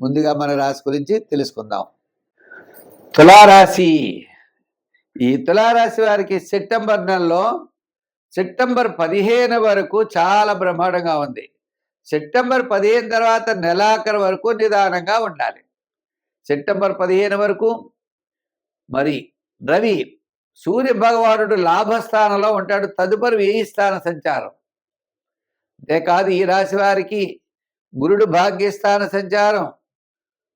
ముందుగా మన రాశి గురించి తెలుసుకుందాం. తులారాశి. ఈ తులారాశి వారికి సెప్టెంబర్ నెలలో సెప్టెంబర్ పదిహేను వరకు చాలా బ్రహ్మాండంగా ఉంది. సెప్టెంబర్ పదిహేను తర్వాత నెలాఖరు వరకు నిదానంగా ఉండాలి. సెప్టెంబర్ పదిహేను వరకు మరి రవి సూర్య భగవానుడు లాభస్థానంలో ఉంటాడు. తదుపరి వెయ్యి స్థాన సంచారం. అంతేకాదు ఈ రాశి వారికి గురుడు భాగ్యస్థాన సంచారం.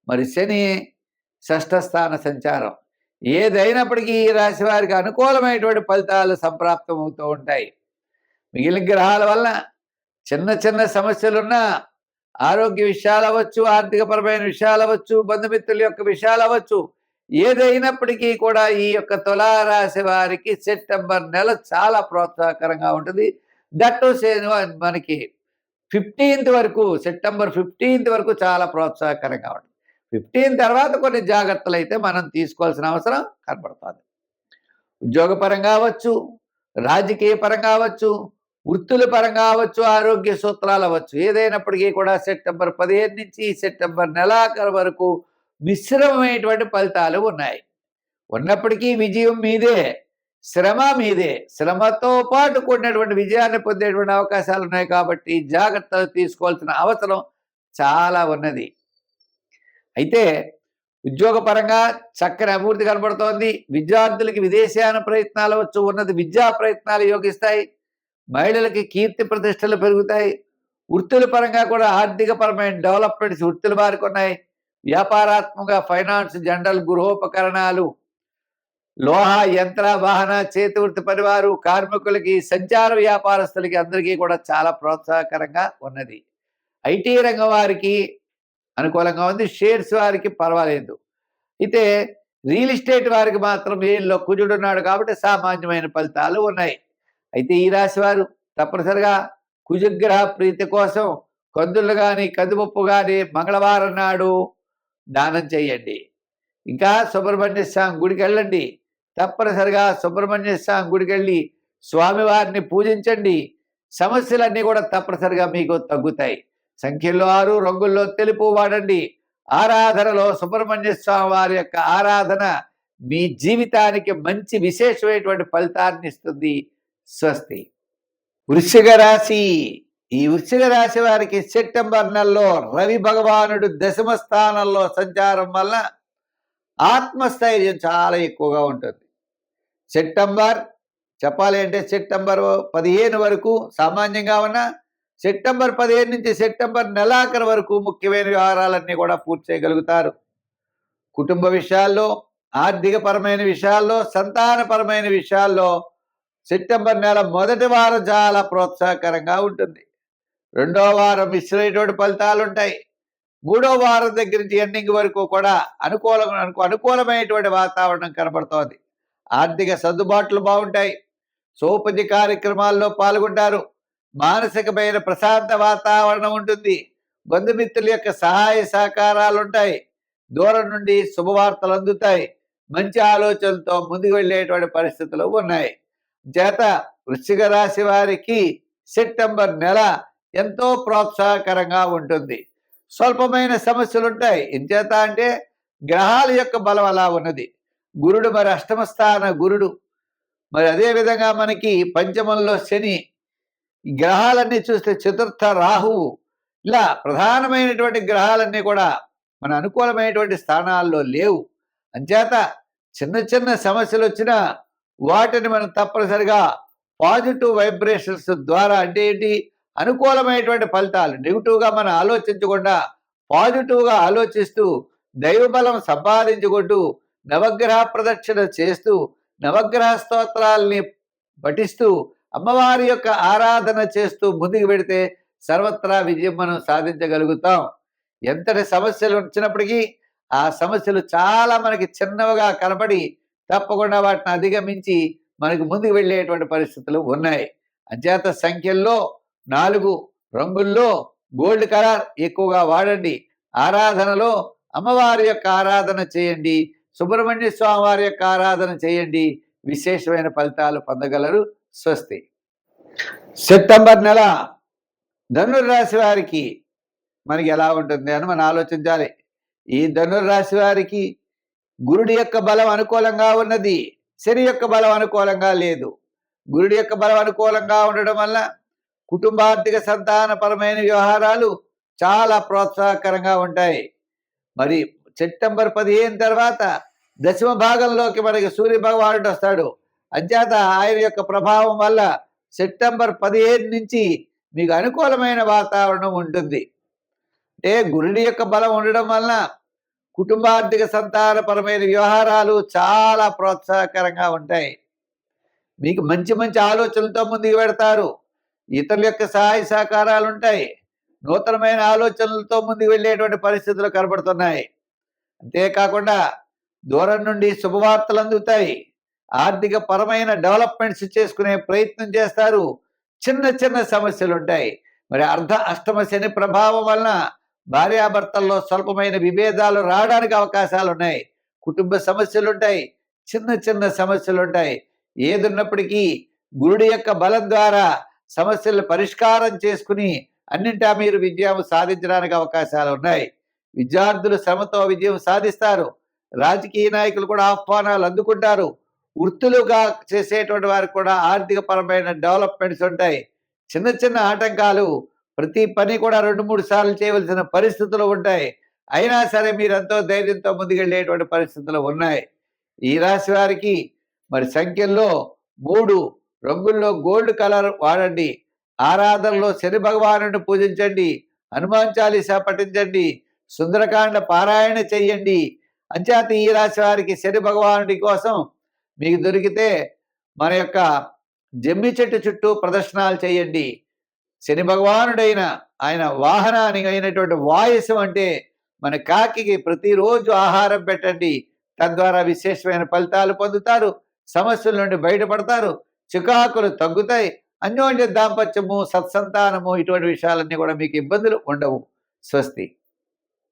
మరి శని షష్ఠ స్థాన సంచారం. ఏదైనప్పటికీ ఈ రాశి వారికి అనుకూలమైనటువంటి ఫలితాలు సంప్రాప్తం అవుతూ ఉంటాయి. మిగిలిన గ్రహాల వల్ల చిన్న చిన్న సమస్యలున్నా ఆరోగ్య విషయాలు అవ్వచ్చు ఆర్థికపరమైన విషయాలు అవ్వచ్చు బంధుమిత్రుల యొక్క విషయాలు అవ్వచ్చు ఏదైనప్పటికీ కూడా ఈ యొక్క తులారాశి వారికి సెప్టెంబర్ నెల చాలా ప్రోత్సాహకరంగా ఉంటుంది. దట్టు మనకి ఫిఫ్టీన్త్ వరకు సెప్టెంబర్ ఫిఫ్టీన్త్ వరకు చాలా ప్రోత్సాహకరంగా ఉంటుంది. ఫిఫ్టీన్ తర్వాత కొన్ని జాగ్రత్తలు అయితే మనం తీసుకోవాల్సిన అవసరం కనబడుతుంది. ఉద్యోగపరంగా అవ్వచ్చు రాజకీయ పరంగా అవ్వచ్చు వృత్తుల పరంగా అవ్వచ్చు ఆరోగ్య సూత్రాలు అవ్వచ్చు. ఏదైనప్పటికీ కూడా సెప్టెంబర్ పదిహేను నుంచి సెప్టెంబర్ నెలాఖరు వరకు మిశ్రమమైనటువంటి ఫలితాలు ఉన్నాయి. ఉన్నప్పటికీ విజయం మీదే శ్రమ మీదే. శ్రమతో పాటు కూడినటువంటి విజయాన్ని పొందేటువంటి అవకాశాలు ఉన్నాయి కాబట్టి జాగ్రత్తలు తీసుకోవాల్సిన అవసరం చాలా ఉన్నది. అయితే ఉద్యోగపరంగా చక్కని అభివృద్ధి కనబడుతోంది. విద్యార్థులకి విదేశాన ప్రయత్నాలు వచ్చు ఉన్నది విద్యా ప్రయత్నాలు యోగిస్తాయి. మహిళలకి కీర్తి ప్రతిష్టలు పెరుగుతాయి. వృత్తుల పరంగా కూడా ఆర్థిక పరమైన డెవలప్మెంట్స్ వృత్తులు మారుకున్నాయి. వ్యాపారాత్మక ఫైనాన్స్ జనరల్ గృహోపకరణాలు లోహ యంత్ర వాహన చేతి వృత్తి పరివారు కార్మికులకి సంచార వ్యాపారస్తులకి అందరికీ కూడా చాలా ప్రోత్సాహకరంగా ఉన్నది. ఐటీ రంగం వారికి అనుకూలంగా ఉంది. షేర్స్ వారికి పర్వాలేదు. అయితే రియల్ ఎస్టేట్ వారికి మాత్రం వీళ్ళలో కుజుడు ఉన్నాడు కాబట్టి సామాన్యమైన ఫలితాలు ఉన్నాయి. అయితే ఈ రాశి వారు తప్పనిసరిగా కుజగ్రహ ప్రీతి కోసం కందులు కానీ కందిపప్పు కానీ మంగళవారం నాడు దానం చేయండి. ఇంకా సుబ్రహ్మణ్య స్వామి గుడికి వెళ్ళండి. తప్పనిసరిగా సుబ్రహ్మణ్య స్వామి గుడికి వెళ్ళి స్వామివారిని పూజించండి. సమస్యలన్నీ కూడా తప్పనిసరిగా మీకు తగ్గుతాయి. సంఖ్యలో ఆరు రంగుల్లో తెలుపు వాడండి. ఆరాధనలో సుబ్రహ్మణ్య స్వామి వారి యొక్క ఆరాధన మీ జీవితానికి మంచి విశేషమైనటువంటి ఫలితాన్ని ఇస్తుంది. స్వస్తి. వృశ్చిక రాశి. ఈ వృశ్చిక రాశి వారికి సెప్టెంబర్ నెలలో రవి భగవానుడు దశమ స్థానంలో సంచారం వల్ల ఆత్మస్థైర్యం చాలా ఎక్కువగా ఉంటుంది. సెప్టెంబర్ చెప్పాలి అంటే సెప్టెంబర్ పదిహేను వరకు సామాన్యంగా ఉన్న సెప్టెంబర్ పదిహేను నుంచి సెప్టెంబర్ నెలాఖరు వరకు ముఖ్యమైన వ్యవహారాలన్నీ కూడా పూర్తి చేయగలుగుతారు. కుటుంబ విషయాల్లో ఆర్థికపరమైన విషయాల్లో సంతానపరమైన విషయాల్లో సెప్టెంబర్ నెల మొదటి వారం చాలా ప్రోత్సాహకరంగా ఉంటుంది. రెండో వారం మిశ్రమైనటువంటి ఫలితాలు ఉంటాయి మూడో వారం దగ్గర నుంచి ఎండింగ్ వరకు కూడా అనుకూలం అనుకూలమైనటువంటి వాతావరణం కనబడుతోంది. ఆర్థిక సర్దుబాట్లు బాగుంటాయి. సోపతి కార్యక్రమాల్లో పాల్గొంటారు. మానసికమైన ప్రశాంత వాతావరణం ఉంటుంది. బంధుమిత్రుల యొక్క సహాయ సహకారాలు ఉంటాయి దూరం నుండి శుభవార్తలు అందుతాయి. మంచి ఆలోచనలతో ముందుకు వెళ్ళేటువంటి పరిస్థితులు ఉన్నాయి. చేత వృశ్చిక రాశి వారికి సెప్టెంబర్ నెల ఎంతో ప్రోత్సాహకరంగా ఉంటుంది. స్వల్పమైన సమస్యలు ఉంటాయి ఇంచేత అంటే గ్రహాల యొక్క బలం అలా ఉన్నది. గురుడు మరి అష్టమ స్థాన గురుడు. మరి అదేవిధంగా మనకి పంచమంలో శని ఈ గ్రహాలన్నీ చూస్తే చతుర్థ రాహువు ఇలా ప్రధానమైనటువంటి గ్రహాలన్నీ కూడా మన అనుకూలమైనటువంటి స్థానాల్లో లేవు. అంచేత చిన్న చిన్న సమస్యలు వచ్చినా వాటిని మనం తప్పనిసరిగా పాజిటివ్ వైబ్రేషన్స్ ద్వారా అంటే ఏంటి? అనుకూలమైనటువంటి ఫలితాలు నెగిటివ్గా మనం ఆలోచించకుండా పాజిటివ్గా ఆలోచిస్తూ దైవబలం సంపాదించుకుంటూ నవగ్రహ ప్రదక్షిణ చేస్తూ నవగ్రహ స్తోత్రాలని పఠిస్తూ అమ్మవారి యొక్క ఆరాధన చేస్తూ ముందుకు పెడితే సర్వత్రా విజయం మనం సాధించగలుగుతాం. ఎంతటి సమస్యలు వచ్చినప్పటికీ ఆ సమస్యలు చాలా మనకి చిన్నవిగా కనబడి తప్పకుండా వాటిని అధిగమించి మనకు ముందుకు వెళ్ళేటువంటి పరిస్థితులు ఉన్నాయి. అంచేత సంఖ్యల్లో నాలుగు రంగుల్లో గోల్డ్ కలర్ ఎక్కువగా వాడండి. ఆరాధనలో అమ్మవారి యొక్క ఆరాధన చేయండి. సుబ్రహ్మణ్య స్వామి వారి యొక్క ఆరాధన చేయండి. విశేషమైన ఫలితాలు పొందగలరు. స్వస్తి. సెప్టెంబర్ నెల ధనుర్రాశి వారికి మనకి ఎలా ఉంటుంది అని మనం ఆలోచించాలి. ఈ ధనుర్రాశి వారికి గురుడి యొక్క బలం అనుకూలంగా ఉన్నది శని యొక్క బలం అనుకూలంగా లేదు. గురుడి యొక్క బలం అనుకూలంగా ఉండడం వల్ల కుటుంబార్థిక సంతానపరమైన వ్యవహారాలు చాలా ప్రోత్సాహకరంగా ఉంటాయి. మరి సెప్టెంబర్ పదిహేను తర్వాత దశమ భాగంలోకి మనకి సూర్య భగవానుడు వస్తాడు. అంచేత ఆయన యొక్క ప్రభావం వల్ల సెప్టెంబర్ పదిహేను నుంచి మీకు అనుకూలమైన వాతావరణం ఉంటుంది. అంటే గురుడి యొక్క బలం ఉండడం వలన కుటుంబార్థిక సంతానపరమైన వ్యవహారాలు చాలా ప్రోత్సాహకరంగా ఉంటాయి. మీకు మంచి మంచి ఆలోచనలతో ముందుకు పెడతారు ఇతరుల యొక్క సహాయ సహకారాలు ఉంటాయి. నూతనమైన ఆలోచనలతో ముందుకు వెళ్ళేటువంటి పరిస్థితులు కనబడుతున్నాయి. అంతేకాకుండా దూరం నుండి శుభవార్తలు అందుతాయి. ఆర్థిక పరమైన డెవలప్మెంట్స్ చేసుకునే ప్రయత్నం చేస్తారు. చిన్న చిన్న సమస్యలు ఉంటాయి మరి అర్ధ అష్టమ శని ప్రభావం వలన భార్యాభర్తల్లో స్వల్పమైన విభేదాలు రావడానికి అవకాశాలు ఉన్నాయి కుటుంబ సమస్యలు ఉంటాయి చిన్న చిన్న సమస్యలు ఉంటాయి ఏదున్నప్పటికీ గురుడి యొక్క బలం ద్వారా సమస్యలు పరిష్కారం చేసుకుని అన్నింటా మీరు విజయం సాధించడానికి అవకాశాలు ఉన్నాయి విద్యార్థులు శ్రమతో విజయం సాధిస్తారు. రాజకీయ నాయకులు కూడా ఆహ్వానాలు అందుకుంటారు. వృత్తులుగా చేసేటువంటి వారికి కూడా ఆర్థిక పరమైన డెవలప్మెంట్స్ ఉంటాయి. చిన్న చిన్న ఆటంకాలు ప్రతి పని కూడా రెండు మూడు సార్లు చేయవలసిన పరిస్థితులు ఉంటాయి. అయినా సరే మీరు ఎంతో ధైర్యంతో ముందుకెళ్ళేటువంటి పరిస్థితులు ఉన్నాయి. ఈ రాశి వారికి మరి సంఖ్యల్లో మూడు రంగుల్లో గోల్డ్ కలర్ వాడండి. ఆరాధనలో శని భగవానుడిని పూజించండి. హనుమాన్ చాలీసా పఠించండి. సుందరకాండ పారాయణ చెయ్యండి. అంచేత ఈ రాశి వారికి శని భగవానుడి కోసం మీకు దొరికితే మన యొక్క జమ్మి చెట్టు చుట్టూ ప్రదర్శనలు చేయండి. శని భగవానుడైన ఆయన వాహనానికి అయినటువంటి వాయసం అంటే మన కాకి ప్రతిరోజు ఆహారం పెట్టండి. తద్వారా విశేషమైన ఫలితాలు పొందుతారు. సమస్యల నుండి బయటపడతారు. చికాకులు తగ్గుతాయి. అన్యోన్య దాంపత్యము సత్సంతానము ఇటువంటి విషయాలన్నీ కూడా మీకు ఇబ్బందులు ఉండవు. స్వస్తి.